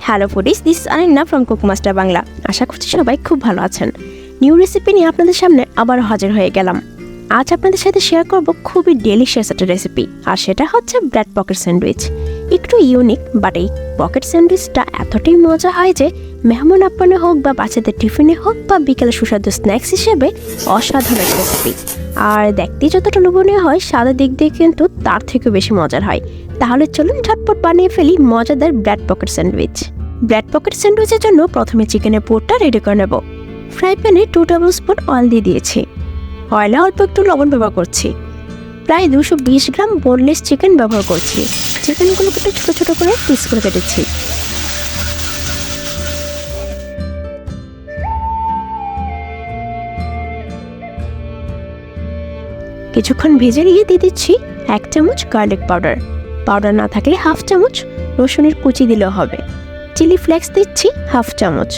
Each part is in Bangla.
Hello foodies this Aninna from cook master Bangla আশা করছি সবাই খুব ভালো আছেন। নিউ রেসিপি নিয়ে আপনাদের সামনে আবার হাজির হয়ে গেলাম। আজ আপনাদের সাথে শেয়ার করব খুবই ডেলিশিয়াস একটা রেসিপি আর সেটা হচ্ছে ব্রেড পকেট স্যান্ডউইচ একটু ইউনিক বাট এই পকেট স্যান্ডউইচটা এতটাই মজা হয় যে মেহমান আপ্যায়নে হোক বা বাচ্চাদের টিফিনে হোক বা বিকেলে সুস্বাদু স্ন্যাক্স হিসেবে অসাধারণ রেসিপি আর দেখতে যতটা লোভনীয় হয় সাদা দিক দিয়ে কিন্তু তার থেকেও বেশি মজার হয়। তাহলে চলুন ঝটপট বানিয়ে ফেলি মজাদার bread pocket sandwich bread pocket স্যান্ডউইচের জন্য প্রথমে চিকেনের পোরটা রেডি করে নেব। ফ্রাই প্যানে টু টেবিল স্পুন অয়েল দিয়ে দিয়েছি। অয়েলে অল্প একটু লবণ ব্যবহার করছি। প্রায় দুশো বিশ গ্রাম বোনলেস চিকেন ব্যবহার করছি। চিকেনগুলোকে একটু ছোটো ছোটো করে পিস করে কেটেছি। কিছুক্ষণ ভেজে নিয়ে দিয়ে দিচ্ছি এক চামচ গার্লিক পাউডার পাউডার না থাকলে হাফ চামচ রসুনের কুচি দিলেও হবে। চিলি ফ্লেক্স দিচ্ছি হাফ চামচ।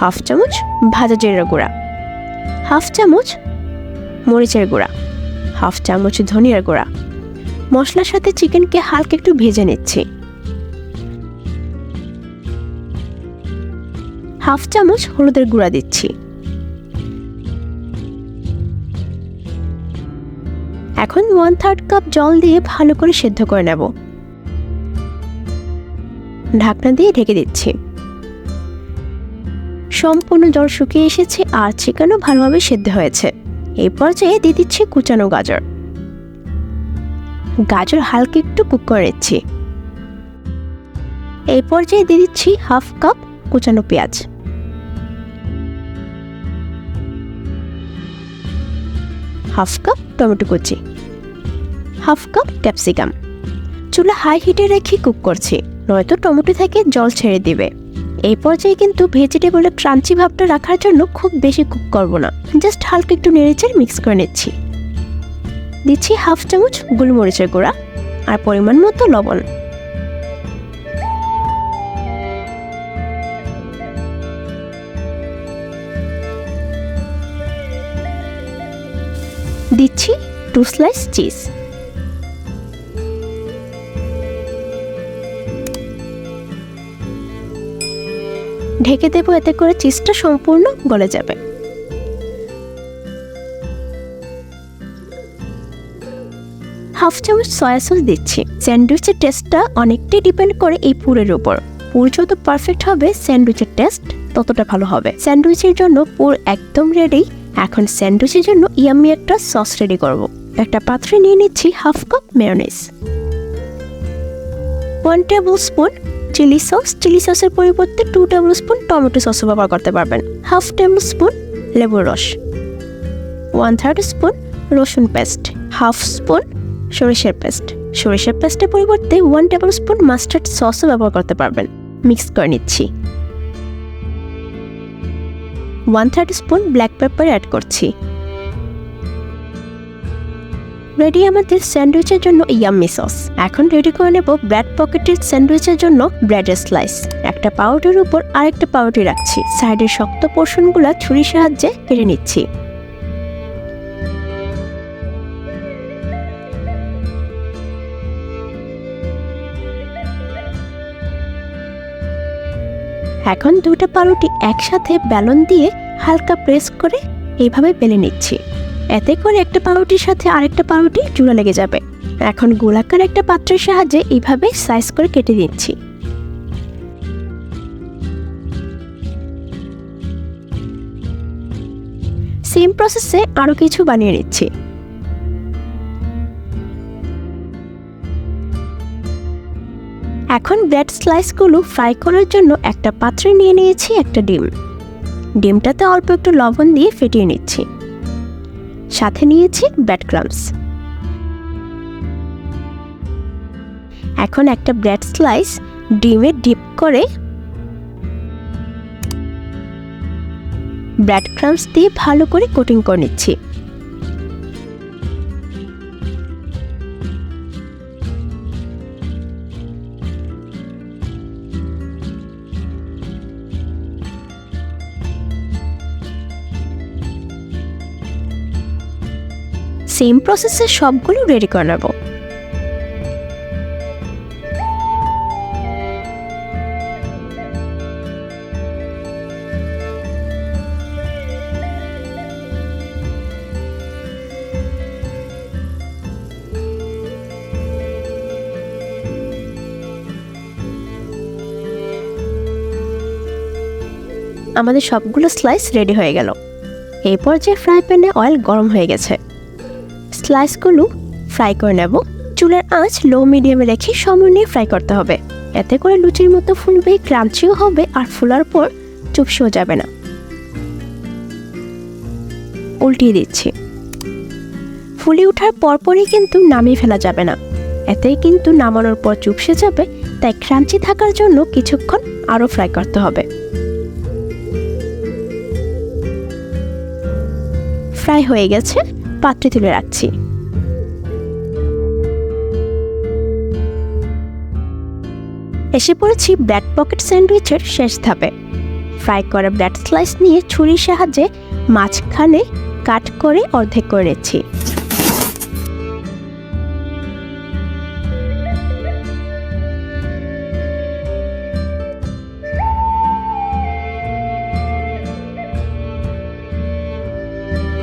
হাফ চামচ ভাজা জিরা গুঁড়া। হাফ চামচ মরিচের গুঁড়া। হাফ চামচ ধনিয়ার গুঁড়া। মশলার সাথে চিকেনকে হালকা একটু ভেজে নিচ্ছি। হাফ চামচ হলুদের গুঁড়া দিচ্ছি। এখন ওয়ান থার্ড কাপ জল দিয়ে ভালো করে সেদ্ধ করে নেব। ঢাকনা দিয়ে ঢেকে দিচ্ছি। সম্পূর্ণ জল শুকিয়ে এসেছে আর চিকেনও ভালোভাবে সেদ্ধ হয়েছে। এই পর্যায়ে দিয়ে দিচ্ছি কুচানো গাজর। গাজর হালকা একটু কুক করে নিচ্ছি এই পর্যায়ে দিয়ে দিচ্ছি হাফ কাপ কুচানো পেঁয়াজ। হাফ কাপ টমেটো কুচি। হাফ কাপ ক্যাপসিকাম চুলা হাই হিটে রেখে কুক করছি, নয়তো টমেটো থেকে জল ছেড়ে দিবে। এই পর্যায়ে কিন্তু ভেজিটেবলের ক্রাঞ্চি ভাবটা রাখার জন্য খুব বেশি কুক করব না। জাস্ট হালকা একটু নেড়েচেড়ে মিক্স করে নিচ্ছি। দিচ্ছি হাফ চামচ গোলমরিচের গুঁড়া আর পরিমাণ মতো লবণ। দিচ্ছি টু স্লাইস চিজ। ঢেকে দেবো এতে করে চিজটা সম্পূর্ণ গলে যাবে। হাফ চামচ সয়া সস দিচ্ছি। স্যান্ডউইচের টেস্টটা অনেকটাই ডিপেন্ড করে এই পুরের উপর। পুর যত পারফেক্ট হবে স্যান্ডউইচের টেস্ট ততটা ভালো হবে। স্যান্ডউইচের জন্য পুর একদম রেডি এখন স্যান্ডউইচের জন্য ইয়ামি একটা সস রেডি করব। একটা পাত্রে নিয়ে নিচ্ছি half cup mayonnaise one tablespoon chili sauce chili সসের পরিবর্তে টু টেবিল স্পুন টমেটো সসও ব্যবহার করতে পারবেন। হাফ টেবিল স্পুন লেবুর রস। ওয়ান থার্ড স্পুন রসুন পেস্ট হাফ স্পুন সরিষার পেস্ট। সরিষার পেস্টের পরিবর্তে ওয়ান টেবিল স্পুন মাস্টার্ড সসও ব্যবহার করতে পারবেন। মিক্স করে নিচ্ছি। One third spoon black pepper add করছি। রেডি আমাদের স্যান্ডউইচের জন্য ইয়াম্মি সস এখন রেডি করে নেব ব্রেড পকেটের স্যান্ডউইচের জন্য ব্রেডের স্লাইস একটা পাউডার উপর আরেকটা পাউডার রাখছি। সাইডের শক্ত পোর্শনগুলো ছুরির সাহায্যে কেটে নিচ্ছি। এখন দুটো পাউরুটি একসাথে ব্যালন দিয়ে হালকা প্রেস করে এইভাবে বেলে নিচ্ছি। এতে করে একটা পাউরুটির সাথে আরেকটা পাউরুটি জোড়া লেগে যাবে। এখন গোলাকার একটা পাত্রের সাহায্যে এইভাবে সাইজ করে কেটে দিচ্ছি সেম প্রসেসে আরও কিছু বানিয়ে নিচ্ছি। এখন ব্রেড স্লাইসগুলো ফ্রাই করার জন্য একটা পাত্রে নিয়ে নিয়েছি একটা ডিম। ডিমটাতে অল্প একটু লবণ দিয়ে ফেটিয়ে নিচ্ছি। সাথে নিয়েছি ব্রেড ক্রামস এখন একটা ব্রেড স্লাইস ডিমে ডিপ করে ব্রেড ক্রামস দিয়ে ভালো করে কোটিং করে নিচ্ছি। সেম প্রসেসে সবগুলো রেডি করে নেব। আমাদের সবগুলো স্লাইস রেডি হয়ে গেল। এরপর যে ফ্রাই প্যানে অয়েল গরম হয়ে গেছে। স্লাইসগুলো ফ্রাই করে নেব। চুলের আঁচ লো মিডিয়ামে রেখে সময় ফ্রাই করতে হবে। এতে করে লুচির মতো ফুলবে, ক্রাঞ্চিও হবে আর ফুলার পর চুপসেও যাবে না। উল্টিয়ে দিচ্ছি। ফুলে ওঠার পরপরই কিন্তু নামিয়ে ফেলা যাবে না। এতেই কিন্তু নামানোর পর চুপসে যাবে, তাই ক্রাঞ্চি থাকার জন্য কিছুক্ষণ আরও ফ্রাই করতে হবে। ফ্রাই হয়ে গেছে। পাত্রে তুলে রাখছি। এসে পড়েছি ব্র্যাড পকেট স্যান্ডউইচের শেষ ধাপে। ফ্রাই করা ব্র্যাড স্লাইস নিয়ে ছুরির সাহায্যে মাঝখানে কাট করে অর্ধেক করে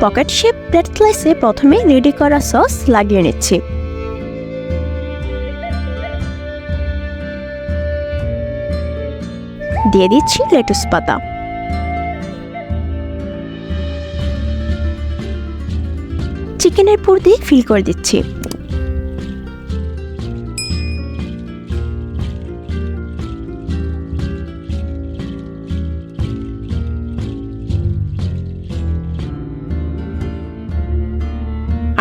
পকেট শেপ স্লাইসে প্রথমে রেডি করা সস লাগিয়ে নিচ্ছি। দিয়ে দিচ্ছি লেটুস পাতা। চিকেনের পুর দিয়ে ফিল করে দিচ্ছি।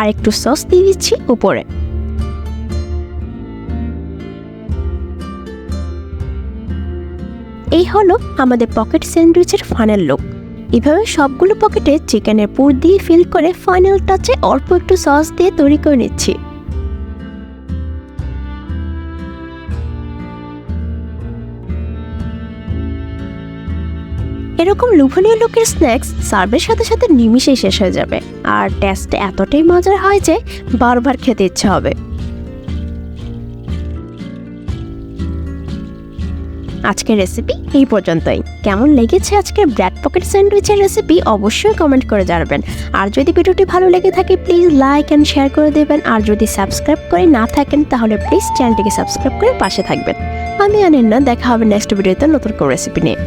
আর একটু সস দিয়ে দিচ্ছি উপরে। এই হলো আমাদের পকেট স্যান্ডউইচের ফাইনাল লুক এভাবে সবগুলো পকেটে চিকেনের পুর দিয়ে ফিল করে ফাইনাল টাচে অল্প একটু সস দিয়ে তৈরি করে নিচ্ছি। এরকম লোভনীয় লোকের স্ন্যাক্স সার্ভের সাথে সাথে নিমিশেই শেষ হয়ে যাবে। আর টেস্ট এতটাই মজার হয় যে বারবার খেতে ইচ্ছে হবে। আজকের রেসিপি এই পর্যন্তই। কেমন লেগেছে আজকের ব্র্যাড পকেট স্যান্ডউইচের রেসিপি অবশ্যই কমেন্ট করে জানাবেন। আর যদি ভিডিওটি ভালো লেগে থাকে প্লিজ লাইক অ্যান্ড শেয়ার করে দেবেন। আর যদি সাবস্ক্রাইব করে না থাকেন, তাহলে প্লিজ চ্যানেলটিকে সাবস্ক্রাইব করে পাশে থাকবেন। আমি আনেন না দেখা হবে নেক্সট ভিডিওতে নতুন কোনো রেসিপি নিয়ে।